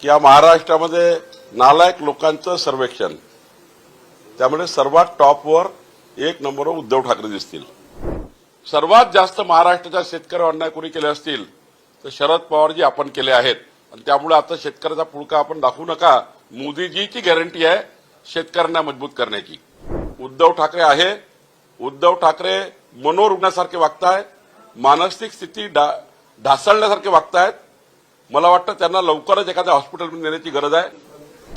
की या महाराष्ट्रामध्ये नालायक लोकांचं सर्वेक्षण. त्यामुळे सर्वात टॉपवर एक नंबरवर उद्धव ठाकरे दिसतील. सर्वात जास्त महाराष्ट्राच्या शेतकऱ्यावर अन्याय कोणी केले असतील तर शरद पवारजी आपण केले आहेत. आणि त्यामुळे आता शेतकऱ्याचा पुळका आपण दाखवू नका. मोदीजीची गॅरंटी आहे शेतकऱ्यांना मजबूत करण्याची. उद्धव ठाकरे आहे. उद्धव ठाकरे मनोरुग्णासारखे वागताय. मानसिक स्थिती डा- ढासळण्यासारखे वागतायत. मला वाटतं त्यांना लवकरच एखाद्या हॉस्पिटलमध्ये नेण्याची गरज आहे.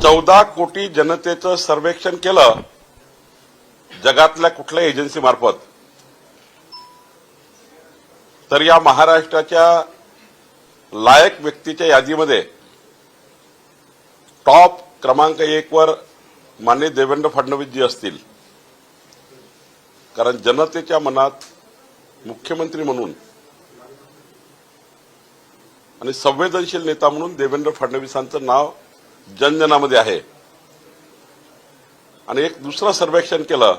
चौदा कोटी जनतेचं सर्वेक्षण केलं जगातल्या कुठल्या एजन्सी मार्फत. तर या महाराष्ट्राच्या लायक व्यक्तीच्या यादीमध्ये टॉप क्रमांक एक वर माननीय देवेंद्र फडणवीसजी असतील. कारण जनतेच्या मनात मुख्यमंत्री म्हणून आणि संवेदनशील नेता म्हणून देवेंद्र फडणवीसांचं नाव जनजनामध्ये आहे. आणि एक दुसरं सर्वेक्षण केलं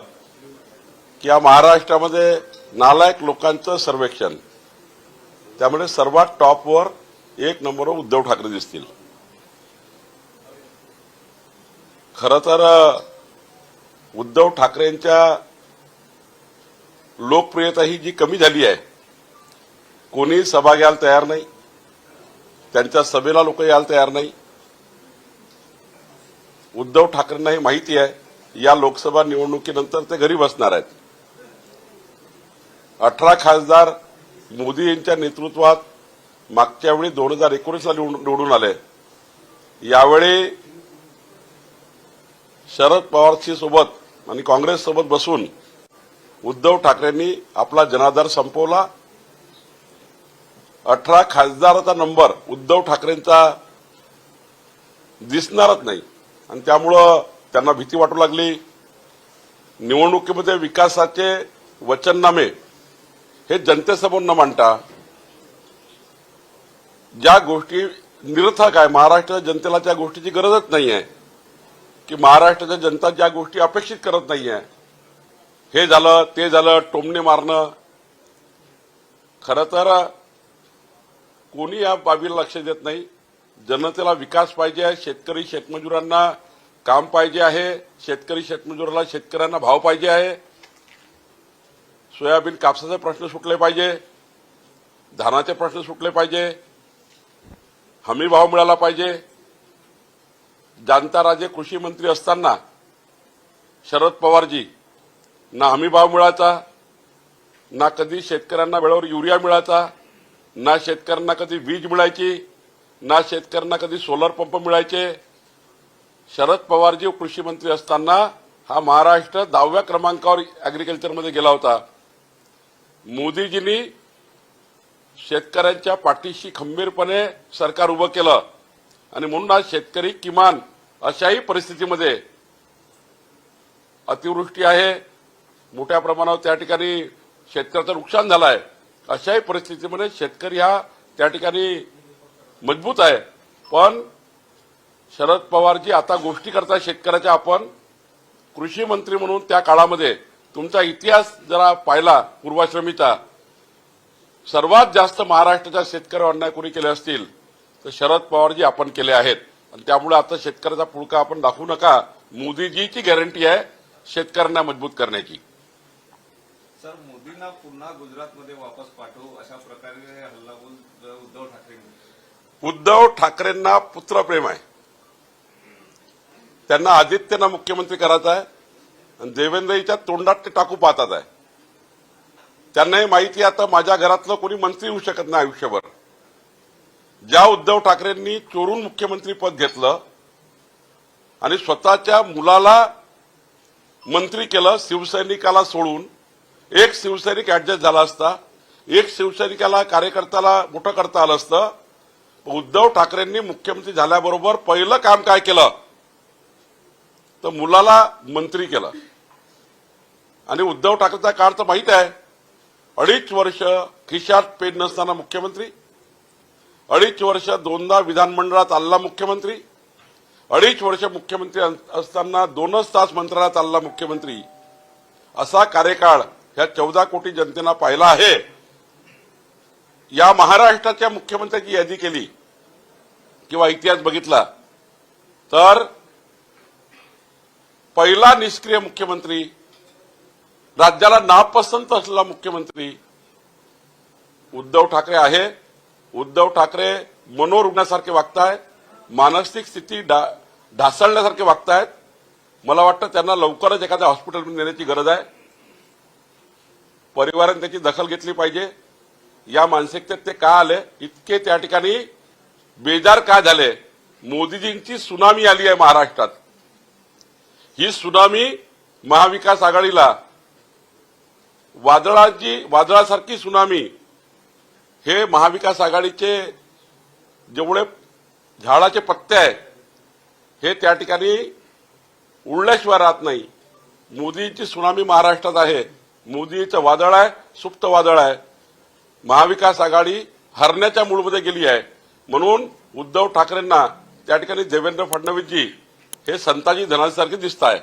की या महाराष्ट्रामध्ये नालायक लोकांचं सर्वेक्षण. त्यामुळे सर्वात टॉपवर एक नंबरवर उद्धव ठाकरे दिसतील. खरं तर उद्धव ठाकरेंच्या लोकप्रियता ही जी कमी झाली आहे कोणी सभा घ्यायला तयार नाही. त्यांच्या सभेला लोक यायला तयार नाही. उद्धव ठाकरेंना हे माहिती आहे या लोकसभा निवडणुकीनंतर ते घरी बसणार आहेत. अठरा खासदार मोदी यांच्या नेतृत्वात मागच्या वेळी दोन हजार एकोणीसला निवडून आले. यावेळी शरद पवारशी सोबत आणि काँग्रेस सोबत बसून उद्धव ठाकरेंनी आपला जनाधार संपवला. अठरा खासदाराचा नंबर उद्धव ठाकरेंचा दिसणारच नाही. आणि त्यामुळं त्यांना भीती वाटू लागली. निवडणुकीमध्ये विकासाचे वचननामे हे जनतेसमोर न मांडता. ज्या गोष्टी निरर्थक आहे महाराष्ट्राच्या जनतेला त्या गोष्टीची गरजच नाही आहे की महाराष्ट्राच्या जनता ज्या गोष्टी अपेक्षित करत नाही आहे हे झालं ते झालं टोमणे मारणं. खरं तर कोणी या बाबीला लक्ष देत नाही? जनतेला विकास पाहिजे आहे शेतकरी शेतमजुरांना काम पाहिजे आहे शेतकरी शेतमजुराला शेतकऱ्यांना भाव पाहिजे आहे. सोयाबीन कापसाचे प्रश्न सुटले पाहिजे धानाचे प्रश्न सुटले पाहिजे हमी भाव मिळाला पाहिजे. जाणता राजे कृषी मंत्री असताना शरद पवारजी ना हमी भाव मिळायचा ना कधी शेतकऱ्यांना वेळेवर युरिया मिळायचा ना शेतकऱ्यांना कधी वीज मिळायची ना शेतकऱ्यांना कधी सोलर पंप मिळायचे. शरद पवारजी कृषी मंत्री असताना हा महाराष्ट्र दहाव्या क्रमांकावर अॅग्रिकल्चरमध्ये गेला होता. मोदीजींनी शेतकऱ्यांच्या पाठीशी खंबीरपणे सरकार उभं केलं. आणि म्हणून आज शेतकरी किमान अशाही परिस्थितीमध्ये अतिवृष्टी आहे. मोठ्या प्रमाणावर त्या ठिकाणी शेतकऱ्याचं नुकसान झालं आहे. अशाही परिस्थितीमध्ये शेतकरी हा त्या ठिकाणी मजबूत आहे. पण शरद पवारजी आता गोष्टी करता शेतकऱ्याच्या आपण. कृषी मंत्री म्हणून त्या काळामध्ये तुमचा इतिहास जरा पाहिला पूर्वाश्रमीचा. सर्वात जास्त महाराष्ट्राच्या शेतकऱ्यावर अन्याय कोणी केले असतील तर शरद पवारजी आपण केले आहेत. आणि त्यामुळे आता शेतकऱ्याचा पुळका आपण दाखवू नका. मोदीजीची गॅरंटी आहे शेतकऱ्यांना मजबूत करण्याची. सर मोदींना पुन्हा गुजरातमध्ये वापस पाठवू अशा प्रकारे हल्लाबोल उद्धव ठाकरे उद्धव ठाकरेंना पुत्रप्रेम आहे. त्यांना आदित्यना मुख्यमंत्री करायचा आहे आणि देवेंद्रजीच्या तोंडात ते टाकू पाहतात आहे. त्यांनाही माहिती आता माझ्या घरातलं कोणी मंत्री होऊ शकत नाही आयुष्यभर. ज्या उद्धव ठाकरेंनी चोरून मुख्यमंत्री पद घेतलं आणि स्वतःच्या मुलाला मंत्री केलं शिवसैनिकाला सोडून एक शिवसैनिक ऍडजस्ट झाला असता एक शिवसैनिकाला कार्यकर्त्याला मोठं करता आलं असतं. उद्धव ठाकरेंनी मुख्यमंत्री झाल्याबरोबर पहिलं काम काय केलं? तर मुलाला मंत्री केलं. आणि उद्धव ठाकरेचा काळ तर माहीत आहे. अडीच वर्ष खिशात पेन नसताना मुख्यमंत्री. अडीच वर्ष दोनदा विधानमंडळात आलेला मुख्यमंत्री. अडीच वर्ष मुख्यमंत्री असताना दोनच तास मंत्रालयात चालला मुख्यमंत्री. असा कार्यकाळ ह्या चौदा कोटी जनतेनं पाहिला आहे. या महाराष्ट्राच्या मुख्यमंत्र्याची यादी केली किंवा इतिहास बघितला तर पहिला निष्क्रिय मुख्यमंत्री राज्याला नापसंत असलेला मुख्यमंत्री उद्धव ठाकरे आहे. उद्धव ठाकरे मनोरुग्णासारखे वागतायत मानसिक स्थिती डा- ढासळण्यासारखे वागतायत. मला वाटतं त्यांना लवकरच एखाद्या हॉस्पिटलमध्ये नेण्याची गरज आहे. परिवाराने त्याची दखल घेतली पाहिजे. या मानसिकतेत ते का आले? इतके त्या ठिकाणी बेजार का झाले? मोदीजींची सुनामी आली आहे महाराष्ट्रात. ही सुनामी महाविकास आघाडीला वादळाची वादळासारखी सुनामी हे महाविकास आघाडीचे जेवढे झाडाचे पत्ते आहेत हे त्या ठिकाणी उडल्याशिवाय राहत नाही. मोदीची सुनामी महाराष्ट्रात आहे. मोदीचं वादळ आहे सुप्त वादळ आहे. महाविकास आघाडी हरण्याच्या मूळमध्ये गेली आहे. म्हणून उद्धव ठाकरेंना त्या ठिकाणी देवेंद्र फडणवीसजी हे संताजी धनासारखे दिसत आहे